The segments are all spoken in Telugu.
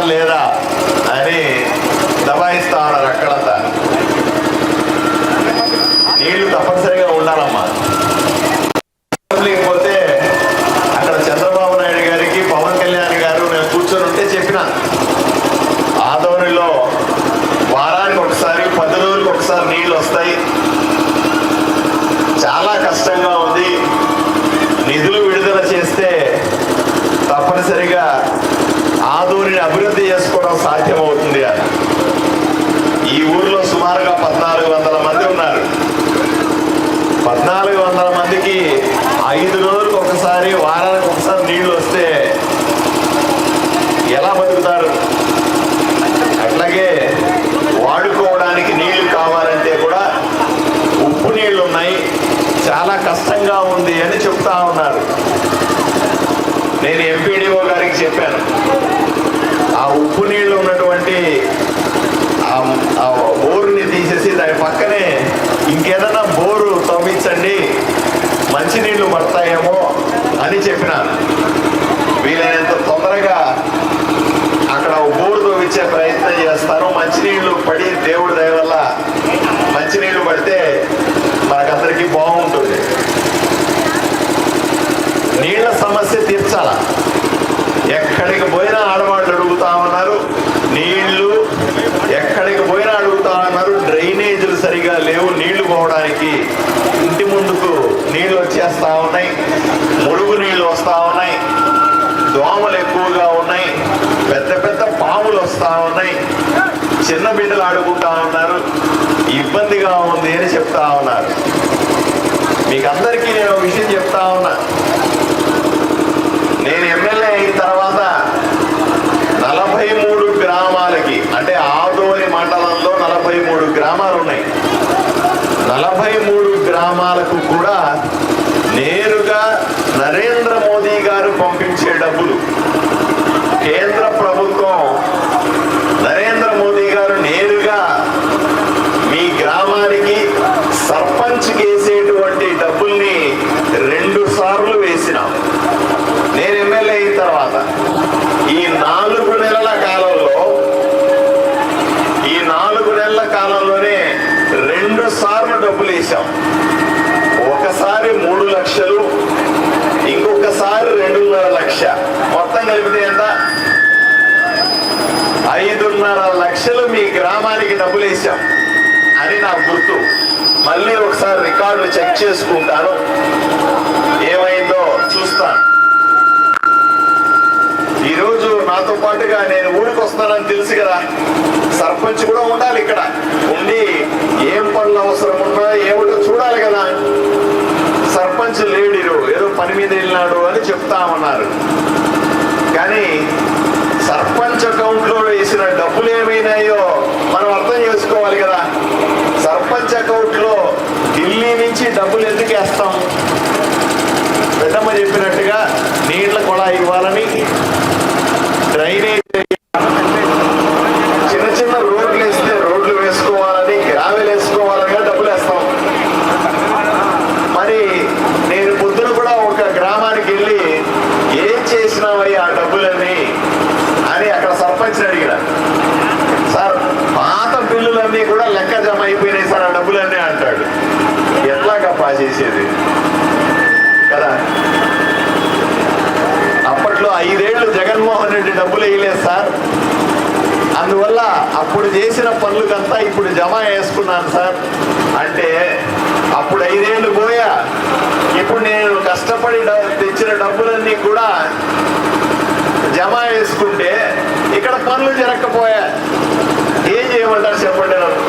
ఇస్తామా లేదా అని దబాయిస్తా ఉన్నారు అక్కడంతా నీళ్ళు తప్పనిసరిగా ఉండాలమ్మా లేకపోతే అక్కడ చంద్రబాబు నాయుడు గారికి పవన్ కళ్యాణ్ గారు నేను కూర్చొని ఉంటే చెప్పిన ఆదోనిలో వారానికి ఒకసారి పది రోజులకు ఒకసారి నీళ్ళు వస్తాయి చాలా కష్టంగా ఉంది నిధులు విడుదల చేస్తే తప్పనిసరిగా ఆదోనిని అభివృద్ధి చేసుకోవడం సాధ్యమవుతుంది అని ఈ ఊర్లో సుమారుగా పద్నాలుగు వందల మంది ఉన్నారు పద్నాలుగు వందల మందికి ఐదు రోజులకు ఒకసారి వారానికి ఒకసారి నీళ్ళు వస్తే ఎలా బతుకుతారు? అట్లాగే వాడుకోవడానికి నీళ్ళు కావాలంటే కూడా ఉప్పు నీళ్ళు ఉన్నాయి. చాలా కష్టంగా ఉంది అని చెప్తా ఉన్నారు. నేను ఎంపీడీఓ గారికి చెప్పాను. ఆ ఉప్పు నీళ్ళు ఉన్నటువంటి ఆ- ఆ బోరుని తీసేసి దాని పక్కనే వచ్చేస్తా ఉన్నాయి. మురుగు నీళ్ళు వస్తా ఉన్నాయి. దోమలు ఎక్కువగా ఉన్నాయి. పెద్ద పెద్ద పాములు వస్తా ఉన్నాయి. చిన్న బిడ్డలు ఆడుకుంటా ఉన్నారు. ఇబ్బందిగా ఉంది అని చెప్తా ఉన్నారు. మీకు అందరికీ నేను ఒక విషయం చెప్తా ఉన్నా. నేను ఎమ్మెల్యే అయిన తర్వాత నలభై మూడు గ్రామాలకి అంటే ఆదోని మండలంలో నలభై మూడు గ్రామాలు ఉన్నాయి. నలభై మూడు గ్రామాలకు కూడా నేరుగా నరేంద్ర మోదీ గారు పంపించే డబ్బులు కేంద్ర ప్రభుత్వం నరేంద్ర మోదీ గారు నేరుగా మీ గ్రామానికి సర్పంచ్ వేసేటువంటి డబ్బుల్ని రెండు సార్లు వేసినాం. నేను ఎమ్మెల్యే అయిన తర్వాత ఈ నాలుగు నెలల కాలంలో ఈ నాలుగు నెలల కాలంలోనే రెండు సార్లు డబ్బులు వేసాం ఒకసారి మూడు లక్షలు ఇంకొకసారి రెండున్నర లక్ష. మొత్తం కలిపితే ఎంత? ఐదున్నర లక్షలు మీ గ్రామానికి డబ్బులు వేసాం అని నాకు గుర్తు. మళ్ళీ ఒకసారి రికార్డులు చెక్ చేసుకుంటాను. ఏమైందో చూస్తాను. ఈరోజు నాతో పాటుగా నేను ఊరికి వస్తానని తెలుసు కదా. సర్పంచ్ కూడా ఉండాలి ఇక్కడ. ఉండి ఏం పనులు అవసరం ఉన్నా ఏమిటో చూడాలి కదా. సర్పంచ్ లేడిరు ఏదో పని మీద వెళ్ళినాడు అని చెప్తా ఉన్నారు. కానీ సర్పంచ్ అకౌంట్లో వేసిన డబ్బులు ఏమైనాయో మనం అర్థం చేసుకోవాలి కదా. సర్పంచ్ అకౌంట్ లో నుంచి డబ్బులు ఎందుకు వేస్తాం? పెద్దమ్మ చెప్పినట్టుగా నీళ్ళ కొళాయి ఇవ్వాలని డ్రైనేజ్ చిన్న చిన్న రోడ్లు వేస్తే రోడ్లు వేసుకోవాలని గ్రావెల్ వేసుకోవాలని డబ్బులు వేస్తాం మరి నేను పొద్దున కూడా ఒక గ్రామానికి వెళ్ళి ఏం చేసినావయ్యా ఆ డబ్బులన్నీ అని అక్కడ సర్పంచ్ అడిగిన సార్ పాత బిల్లులన్నీ కూడా లెక్క జమ అయిపోయినాయి సార్ ఆ డబ్బులన్నీ అంటాడు ఎట్లాగప్పా చేసేది కదా అప్పట్లో ఐదేళ్ళు జగన్మోహన్ రెడ్డి డబ్బులు వేయలేదు సార్ అందువల్ల అప్పుడు చేసిన పనులకంతా ఇప్పుడు జమ వేసుకున్నాను సార్. అంటే అప్పుడు ఐదేళ్ళు పోయా. ఇప్పుడు నేను కష్టపడి తెచ్చిన డబ్బులన్నీ కూడా జమ వేసుకుంటే ఇక్కడ పనులు జరగకపోయా. ఏం చేయమంటారు చెప్పండి నాకు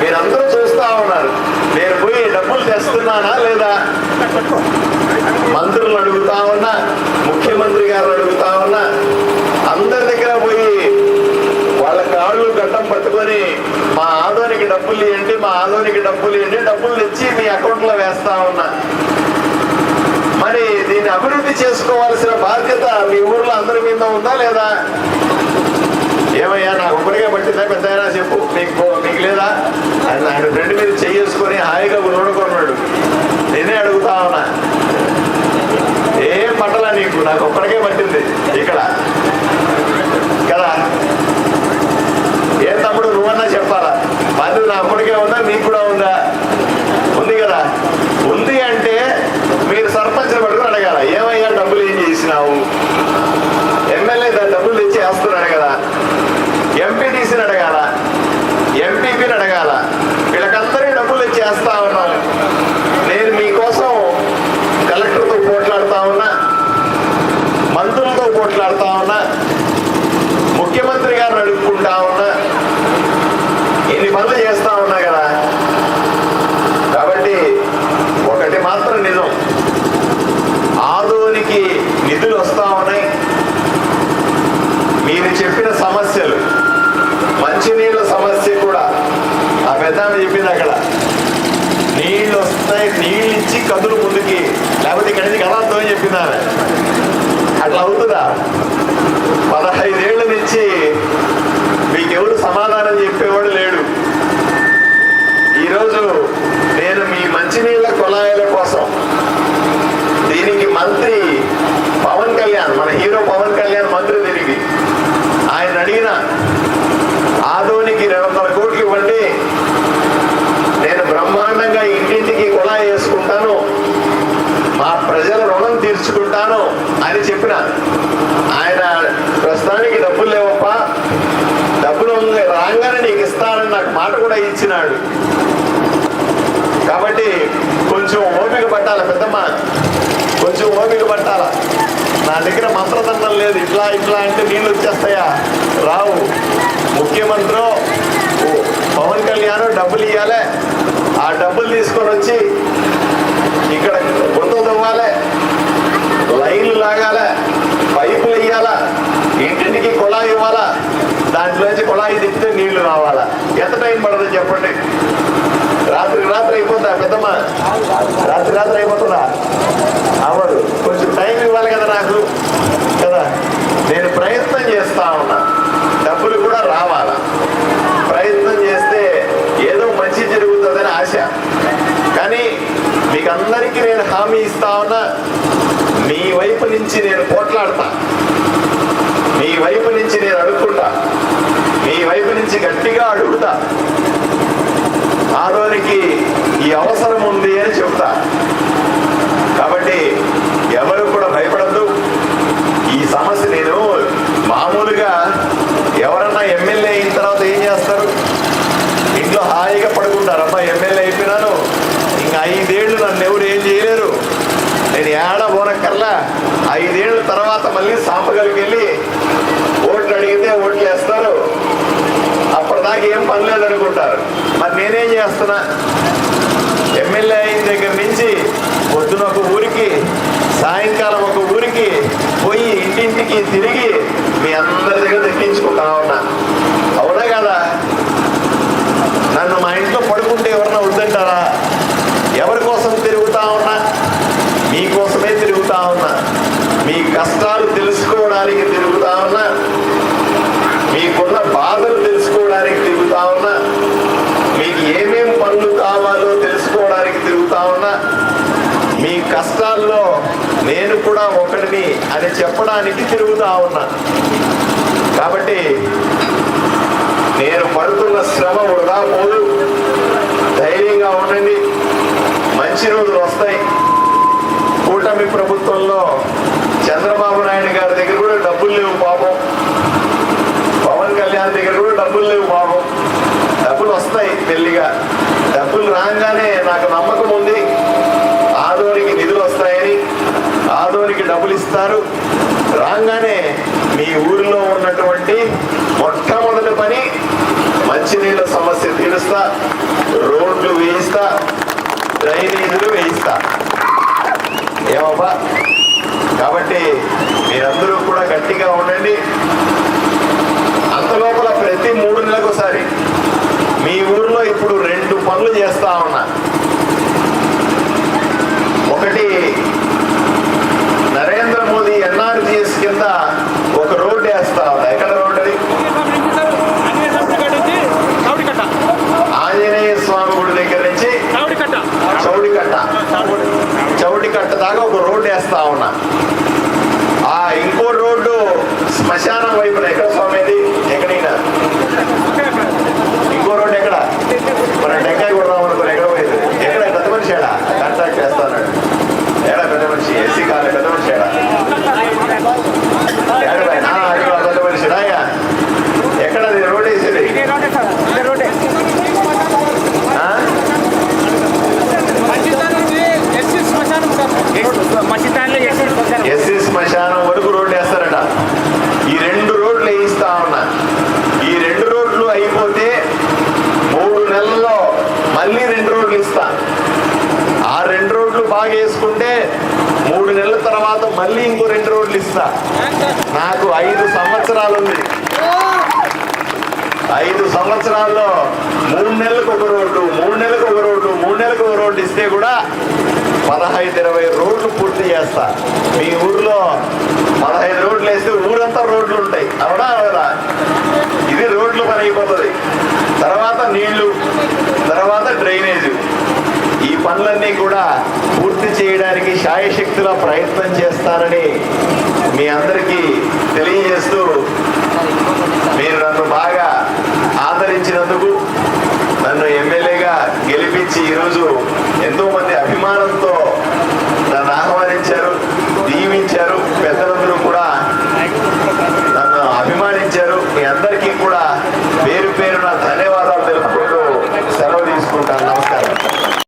మీరందరూ చూస్తా ఉన్నారు. నేను పోయి డబ్బులు తెస్తున్నానా లేదా? మంత్రులు అడుగుతా ఉన్నా ముఖ్యమంత్రి గారు అడుగుతా ఉన్నా అందరి దగ్గర పోయి వాళ్ళ కాళ్ళు గడ్డం పట్టుకొని మా ఆదోనికి డబ్బులు ఇవ్వండి మా ఆదోనికి డబ్బులు ఇవ్వండి మీ అకౌంట్లో వేస్తా ఉన్నా. మరి దీన్ని అభివృద్ధి చేసుకోవాల్సిన బాధ్యత మీ ఊర్లో అందరి మీద ఉందా లేదా? ఏమయ్యా నాకు ఒకరిగా పట్టిందా? పెద్ద చెప్పు. మీకు మీకు లేదా? ఆయన ఆయన ఫ్రెండ్ మీద చేసుకొని హాయిగా నూడుకున్నాడు నేనే అడుగుతా ఉన్నా ఏం పట్టలా నీకు నాకు ఒక్కడికే పట్టింది ఇక్కడ నా అప్పటికే ఉందా మీకు కూడా ఉందా ఉంది కదా ఉంది అంటే మీరు సర్పంచ్ పట్టుకుని అడగాల ఏమయ్యా డబ్బులు ఏం చేసినావు ఎమ్మెల్యే దాని డబ్బులు తెచ్చి వేస్తున్నాడు కదా ఎంపీటీసీని అడగాల ఎంపీపీని అడగాల వీళ్ళకందరికీ డబ్బులు తెచ్చి వేస్తా ఉన్నాను నేను మీకోసం కలెక్టర్తో పోట్లాడుతా ఉన్నా మంత్రులతో పోట్లాడుతా ఉన్నా ముఖ్యమంత్రి గారిని అడుక్కుంటా ఉన్నా ఇన్ని పనులు చేస్తా ఉన్నా కదా కాబట్టి ఒకటి మాత్రం నిజం ఆదోనికి నిధులు వస్తా ఉన్నాయి మీరు చెప్పిన సమస్యలు మంచినీళ్ళ సమస్య కూడా ఆ పెద్ద ఆమె చెప్పింది అక్కడ నీళ్ళు వస్తాయి నీళ్ళు కదులు ముందుకి లేకపోతే ఇక్కడి నుంచి కలాంతో అని చెప్పిందా అట్లా అవుతుందా? పదహైదేళ్ళ నుంచి మీకెవరు సమాధానం చెప్పేవాడు లేడు. ఈరోజు నేను మీ మంచినీళ్ళ కుళాయిల కోసం దీనికి మంత్రి పవన్ కళ్యాణ్ మన హీరో పవన్ కళ్యాణ్ మంత్రి తిరిగి ఆయన అడిగిన ఆదోనికి రెండు వందల కోట్లు ఇవ్వండి నేను బ్రహ్మాండంగా ఇంటింటికి కుళాయి వేసుకుంటాను మా ప్రజల రుణం తీర్చుకుంటాను అని చెప్పిన ఆయన ప్రస్తుతానికి డబ్బులు లేవప్ప డబ్బులు ఉంది, రాగానే నీకు ఇస్తానని నాకు మాట కూడా ఇచ్చినాడు. కాబట్టి కొంచెం ఓపిక పట్టాల పెద్దమ్మ. కొంచెం ఓపిక పట్టాల. నా దగ్గర మంత్రదండం లేదు. ఇట్లా ఇట్లా అంటే నీళ్ళు వచ్చేస్తాయా? రావు. ముఖ్యమంత్రి పవన్ కళ్యాణ్ డబ్బులు ఇవ్వాలి ఆ డబ్బులు తీసుకొని వచ్చి ఇక్కడ గుంత తవ్వాలి. లైన్లు లాగాల. పైపులు వేయాలా ఇంటింటికి కుళాయి ఇవ్వాలా. దాంట్లోంచి కుళాయి తిప్పితే నీళ్ళు రావాలా. ఎంత టైం పడదు చెప్పండి? రాత్రి రాత్రి అయిపోతుందా పెద్దమ్మ. రాత్రి రాత్రి అయిపోతుందా అవ్వదు. కొంచెం టైం ఇవ్వాలి కదా నాకు? కదా? నేను ప్రయత్నం చేస్తా ఉన్నా. డబ్బులు కూడా రావాలా? ప్రయత్నం చేస్తే ఏదో మంచి జరుగుతుందని ఆశ. కానీ మీకు అందరికీ నేను హామీ ఇస్తా ఉన్నా. మీ వైపు నుంచి నేను పోట్లాడతా. మీ వైపు నుంచి నేను అడుక్కుంటా. మీ వైపు నుంచి గట్టిగా అడుగుతా. ఆదోనికి ఈ అవసరం ఉంది అని చెప్తా. కాబట్టి ఎవరు కూడా భయపడద్దు. ఈ సమస్య నేను మామూలుగా ఎవరన్నా ఎమ్మెల్యే అయిన తర్వాత ఏం చేస్తారు? ఇంట్లో హాయిగా పడుకుంటారు. అమ్మా ఎమ్మెల్యే అయిపోయినాను. ఇంకా ఐదేళ్ళు నన్ను ఎవరు ఏం చేయలేరు. నేను ఏడ పోనక్కర్లా. ఐదేళ్ళ తర్వాత మళ్ళీ సాంపగలికి వెళ్ళి నాకు ఏం పని లేదనుకుంటారు మరి నేనేం చేస్తున్నా? ఎమ్మెల్యే అయిన దగ్గర నుంచి పొద్దున ఒక ఊరికి సాయంకాలం ఒక ఊరికి పోయి ఇంటింటికి తిరిగి మీ అందరి దగ్గర తెప్పించుకుంటా ఉన్నా అవునా కదా నన్ను మా ఇంట్లో పడుకుంటే ఎవరన్నా వద్దంటారా ఎవరి కోసం తిరుగుతా ఉన్నా మీకోసమే తిరుగుతా ఉన్నా మీ కష్టాలు తెలుసుకోవడానికి తిరుగుతా ఉన్నా మీకున్న బాధలు తెలుసుకోవడానికి తిరుగుతా ఉన్నా మీకు ఏమేం పనులు కావాలో తెలుసుకోవడానికి తిరుగుతా ఉన్నా మీ కష్టాల్లో నేను కూడా ఒకటిని అని చెప్పడానికి తిరుగుతా ఉన్నా. కాబట్టి నేను పడుతున్న శ్రమ వృధా పోదు. ధైర్యంగా ఉండండి. మంచి రోజులు వస్తాయి. కూటమి ప్రభుత్వంలో చంద్రబాబు నాయుడు గారి దగ్గర కూడా డబ్బులు లేవు పాపం. పవన్ కళ్యాణ్ దగ్గర కూడా డబ్బులు లేవు పాపం. డబ్బులు వస్తాయి మెల్లిగా. డబ్బులు రాగానే నాకు నమ్మకం ఉంది ఆదోనికి నిధులు వస్తాయని ఆదోనికి డబ్బులు ఇస్తారు రాగానే మీ ఊరిలో ఉన్నటువంటి మొట్టమొదటి పని మంచినీళ్ళ సమస్య తీరుస్తా రోడ్లు వేయిస్తా డ్రైనేజీలు వేయిస్తా. ఏమబ్బా? కాబట్టి మీరందరూ కూడా గట్టిగా ఉండండి. అంత లోపల ప్రతి మూడు నెలలకు ఒకసారి మీ ఊర్లో ఇప్పుడు రెండు పనులు చేస్తా ఉన్నా. ఒకటి నరేంద్ర మోదీ ఎన్ఆర్జిఎస్ కింద ఒక రోడ్డు వేస్తా ఉన్నా ఎక్కడ రోడ్డు అది ఆంజనేయ స్వామి గుడి దగ్గర నుంచి చౌడికట్ట చౌడికట్ట దాకా ఒక ఉన్నా. ఆ ఇంకో రోడ్డు శ్మశానం వైపున ఎక్కడ స్వామి ఇది ఎక్కడైనా? ఇంకో రోడ్డు ఎక్కడ? తర్వాత ఐదు సంవత్సరాల్లో మూడు నెలలకు ఒక రోడ్డు మూడు నెలలకు ఒక రోడ్డు మూడు నెలలకు ఒక రోడ్డు ఇస్తే కూడా పదహైదు ఇరవై రోడ్లు పూర్తి చేస్తా. మీ ఊర్లో పదహైదు రోడ్లు వేస్తే ఊరంతా రోడ్లు ఉంటాయి. అవునా అవరా ఇది రోడ్లు పని అయిపోతుంది తర్వాత నీళ్ళు తర్వాత డ్రైనేజ్. ఈ పనులన్నీ కూడా పూర్తి చేయడానికి శాయశక్తుల ప్రయత్నం చేస్తారని మీ అందరికీ తెలియజేస్తూ మీరు